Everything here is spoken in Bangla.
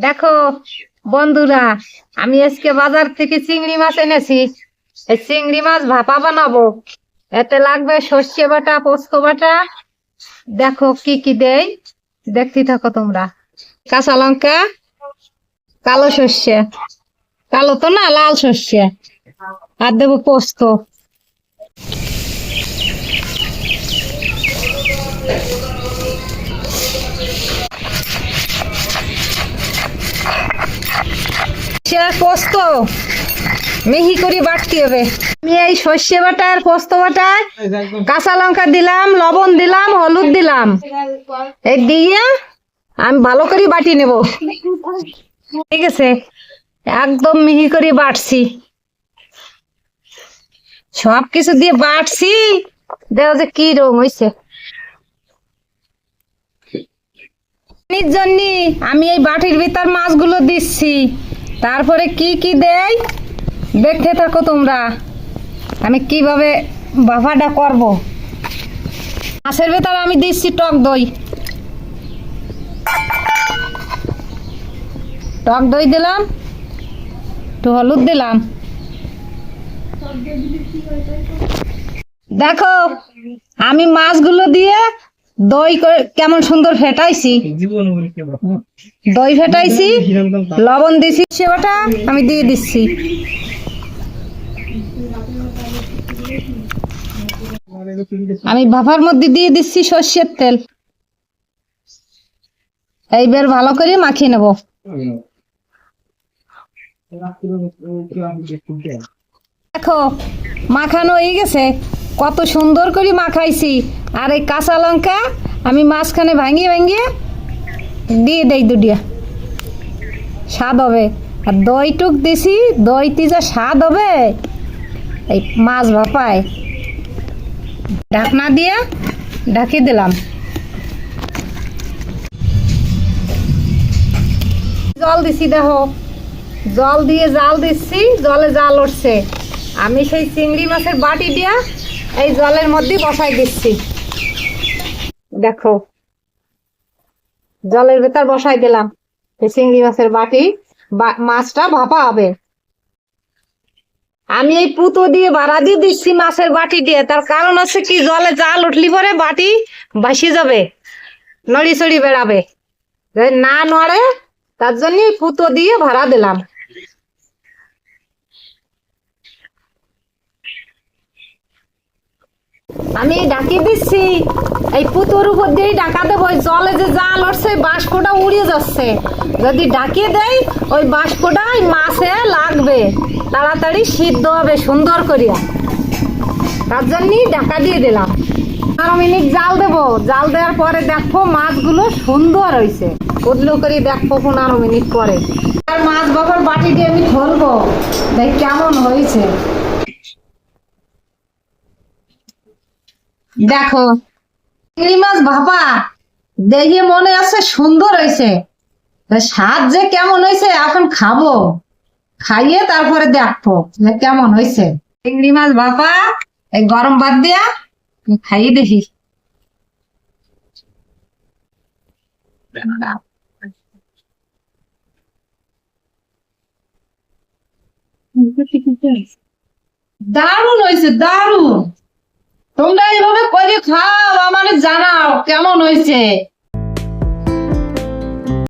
দেখো, বন্ধুরা, আমি আজকে বাজার থেকে চিংড়ি মাছ এনেছি। এই চিংড়ি মাছ ভাপা বানাবো। এতে লাগবে সর্ষে বাটা, পোস্ত বাটা। দেখো কি কি দেই। দেখতে থাকো তোমরা। কাঁচা লঙ্কা, কালো সর্ষে। কালো তো না, লাল সর্ষে। আর দেবো পোস্ত। সে পোস্ত। মিহি করে বাটতে হবে। আমি এই সর্ষে বাটা আর পোস্ত বাটায় কাঁচা লঙ্কা দিলাম, লবণ দিলাম, হলুদ দিলাম। এই দিয়ে আমি ভালো করে বাটি নেব। ঠিক আছে? একদম মিহি করে বাটছি। সব কিছু দিয়ে বাটছি। দেখো যে কি রং হয়েছে আমি এই বাটির ভিতর মাছগুলো দিচ্ছি। তারপরে কি কি দেয় দেখতে থাকো তোমরা। আমি কীভাবে বাফাটা করব? মাছের ভেতর আমি দিচ্ছি টক দই। টক দই দিলাম, একটু হলুদ দিলাম। দেখো, আমি মাছগুলো দিয়ে দই করে কেমন সুন্দর ফেটাইছি। দই ফেটাইছি লবণ দিছি সেবাটা আমি দিয়ে দিচ্ছি। আমি ভাপার মধ্যে দিয়ে দিচ্ছি সর্ষের তেল। এইবার ভালো করে মাখিয়ে নেব। দেখো মাখানো হয়ে গেছে। কত সুন্দর করে মাখাইছি। আর এই কাঁচা লঙ্কা আমি মাঝখানে ভাঙিয়ে ভাঙিয়ে দিয়ে দেই দুটিয়া। স্বাদ হবে। আর দই টুক দিছি, দইতে যা স্বাদ হবে, এই মাছ ভাপায়। ঢাকনা দিয়ে ঢাকিয়ে দিলাম। জল দিছি দেখো। জল দিয়ে জাল দিচ্ছি, জলে জাল উঠছে। আমি সেই চিংড়ি মাছের বাটি দিয়া এই জলের মধ্যে বসাই দিচ্ছি। দেখো, জলের ভেতর বসাই দিলাম। চিংড়ি মাছের বাটি মাছটা ভাপা হবে। আমি এই পুতো দিয়ে ভাড়া দিয়ে দিচ্ছি মাছের বাটি দিয়ে। তার কারণ হচ্ছে কি, জলে জাল উঠলি পরে বাটি ভাসি যাবে নড়ি চড়ি বেড়াবে না নড়ে, তার জন্য পুতো দিয়ে ভাড়া দিলাম। আমি ডাকি দিচ্ছি এই পুতুর উপর দিয়েই ডাকা দেবো, ওই জলে যে জাল উঠছে বাষ্পটা উড়িয়ে যাচ্ছে। যদি ডাকিয়ে দেয় ওই বাষ্পটা ওই মাছে লাগবে। তাড়াতাড়ি সিদ্ধ হবে, সুন্দর করিয়া। তার জন্যই ডাকা দিয়ে দিলাম। পনেরো মিনিট জাল দেবো। জাল দেওয়ার পরে দেখো মাছগুলো সুন্দর হয়েছে উদলো করে দেখব পনেরো মিনিট পরে। আর মাছ বাবার বাটি দিয়ে আমি ধরবো। দেখ কেমন হয়েছে দেখো, চিংড়ি মাছ ভাপা দেখে মনে আছে সুন্দর হয়েছে। স্বাদ যে কেমন হয়েছে, এখন খাব। খাইয়ে তারপরে দেখব যে কেমন হয়েছে। চিংড়ি মাছ ভাপা এই গরম ভাত দিয়া খাইয়ে দেখি। দারুণ হয়েছে, দারুণ। তোমরা এইভাবে করে খাও আমার জানাও কেমন হয়েছে।